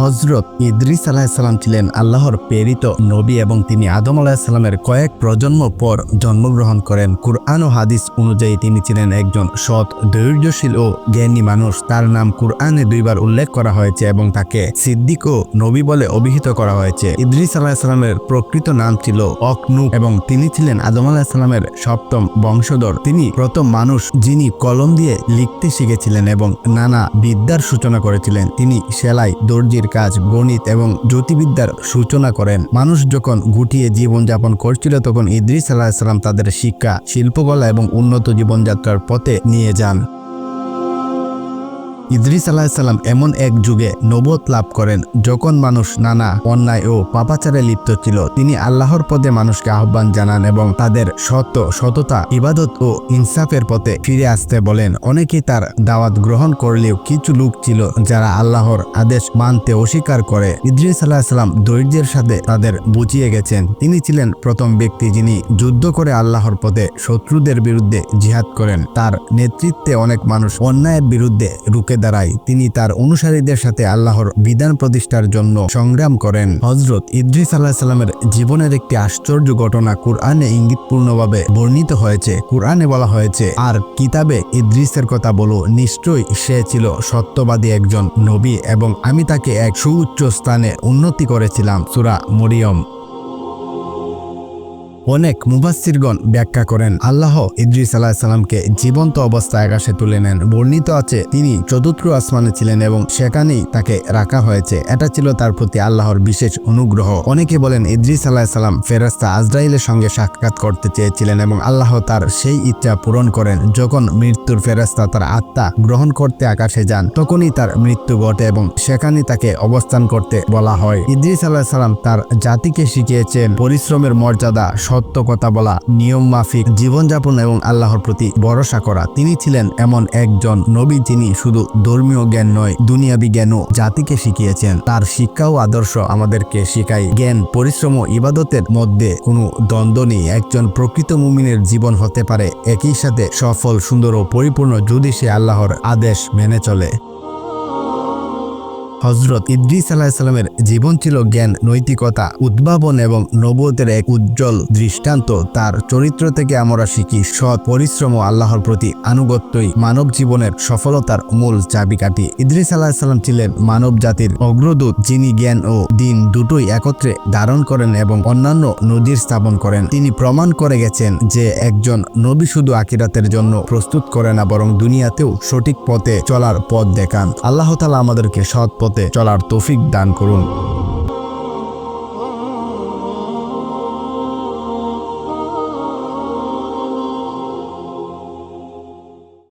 হজরত ইদ্রিস আলাহিসাল্লাম ছিলেন আল্লাহর প্রেরিত নবী এবং তিনি আদম আলাহিসাল্লামের কয়েক প্রজন্ম পর জন্মগ্রহণ করেন। কুরআন ও হাদিস অনুযায়ী তিনি ছিলেন একজন সৎ, ধৈর্যশীল ও জ্ঞানী মানুষ। তার নাম কুরআনে দুইবার উল্লেখ করা হয়েছে এবং তাকে সিদ্দিক ও নবী বলে অভিহিত করা হয়েছে। ইদ্রিস আলাহিসাল্লামের প্রকৃত নাম ছিল অকনু এবং তিনি ছিলেন আদম আলাহিসাল্লামের সপ্তম বংশধর। তিনি প্রথম মানুষ যিনি কলম দিয়ে লিখতে শিখেছিলেন এবং নানা বিদ্যার সূচনা করেছিলেন। তিনি সেলাই, দর্জির কাজ গণিত এবং জ্যোতিবিদ্যার সূচনা করেন। মানুষ যখন গুটিয়ে জীবনযাপন করছিল তখন ইদ্রিস আলাহিসাল্লাম তাদের শিক্ষা, শিল্পকলা এবং উন্নত জীবনযাত্রার পথে নিয়ে যান। ইদ্রিস আলাহিসাল্লাম এমন এক যুগে নবত লাভ করেন, যখন মানুষ নানা অন্যায় ও পাপাচারে লিপ্ত ছিল। তিনি আল্লাহর পদে মানুষকে আহ্বান জানান এবং তাদের সত্য, সততা, ইবাদত ও ইনসাফের পথে ফিরে আসতে বলেন। অনেকেই তার দাওয়াত গ্রহণ করলেও কিছু লোক ছিল যারা আল্লাহর আদেশ মানতে অস্বীকার করে। ইদ্রিস আলাহিসাল্লাম ধৈর্যের সাথে তাদের বুঝিয়ে গেছেন। তিনি ছিলেন প্রথম ব্যক্তি যিনি যুদ্ধ করে আল্লাহর পথে শত্রুদের বিরুদ্ধে জিহাদ করেন। তার নেতৃত্বে অনেক মানুষ অন্যায়ের বিরুদ্ধে রুখে দাঁড়ায়। তিনি তার অনুসারীদের সাথে আল্লাহর বিধান প্রতিষ্ঠার জন্য সংগ্রাম করেন। হজরত ইদ্রিস আলাহিসাল্লামের জীবনের একটি আশ্চর্য ঘটনা কুরআনে ইঙ্গিতপূর্ণভাবে বর্ণিত হয়েছে। কুরআনে বলা হয়েছে, আর কিতাবে ইদ্রিসের কথা বলো, নিশ্চয়ই সে ছিল সত্যবাদী একজন নবী এবং আমি তাকে এক সুউচ্চ স্থানে উন্নতি করেছিলাম। সুরা মরিয়ম। অনেক মুবাসিরগণ ব্যাখ্যা করেন। আল্লাহ ইদ্রিস আলাহিসাল্লামকে জীবন্ত অবস্থায় আকাশে তুলে নেন। বর্ণিত আছে, তিনি চতুর্থ আসমানে ছিলেন এবং সেখানেই তাকে রাখা হয়েছে। এটা ছিল তার প্রতি আল্লাহর বিশেষ অনুগ্রহ। অনেকে বলেন, ইদ্রিস আলাহিসাল্লাম ফেরাস্তা আজরাইলের সঙ্গে সাক্ষাৎ করতে চেয়েছিলেন এবং আল্লাহ তার সেই ইচ্ছা পূরণ করেন। যখন মৃত্যুর ফেরাস্তা তার আত্মা গ্রহণ করতে আকাশে যান। তখনই তার মৃত্যু ঘটে এবং সেখানে তাকে অবস্থান করতে বলা হয়। ইদ্রিস আলাহিসাল্লাম তার জাতিকে শিখিয়েছেন পরিশ্রমের মর্যাদা, সত্য কথা বলা, নিয়ম মাফিক, জীবনযাপন এবং আল্লাহর প্রতি ভরসা করা। তিনি ছিলেন এমন একজন নবী যিনি শুধু ধর্মীয় জ্ঞান নয়, দুনিয়াবি জ্ঞানও জাতিকে শিখিয়েছেন। তার শিক্ষা ও আদর্শ আমাদেরকে শিখায়। জ্ঞান, পরিশ্রম ও ইবাদতের মধ্যে কোনো দ্বন্দ্ব নেই। একজন প্রকৃত মুমিনের জীবন হতে পারে। একই সাথে সফল, সুন্দর ও পরিপূর্ণ যদি সে আল্লাহর আদেশ মেনে চলে। হজরত ইদ্রিস আলাহিসাল্লামের জীবন ছিল জ্ঞান, নৈতিকতা, উদ্ভাবন এবং নবতের এক উজ্জ্বল দৃষ্টান্ত। তার চরিত্র থেকে আমরা শিখি সৎ পরিশ্রম ও আল্লাহর প্রতি আনুগত্যই মানব জীবনের সফলতার মূল চাবিকাঠি। ইদ্রিস আলাহিসাল্লাম ছিলেন মানব জাতির অগ্রদূত, যিনি জ্ঞান ও দিন দুটোই একত্রে ধারণ করেন এবং অন্যান্য নদীর স্থাপন করেন। তিনি প্রমাণ করে গেছেন যে একজন নবী শুধু আকিরাতের জন্য প্রস্তুত করে না, বরং দুনিয়াতেও সঠিক পথে চলার পথ দেখান। আল্লাহ তালা আমাদেরকে সৎ পথে চলার তৌফিক দান করুন।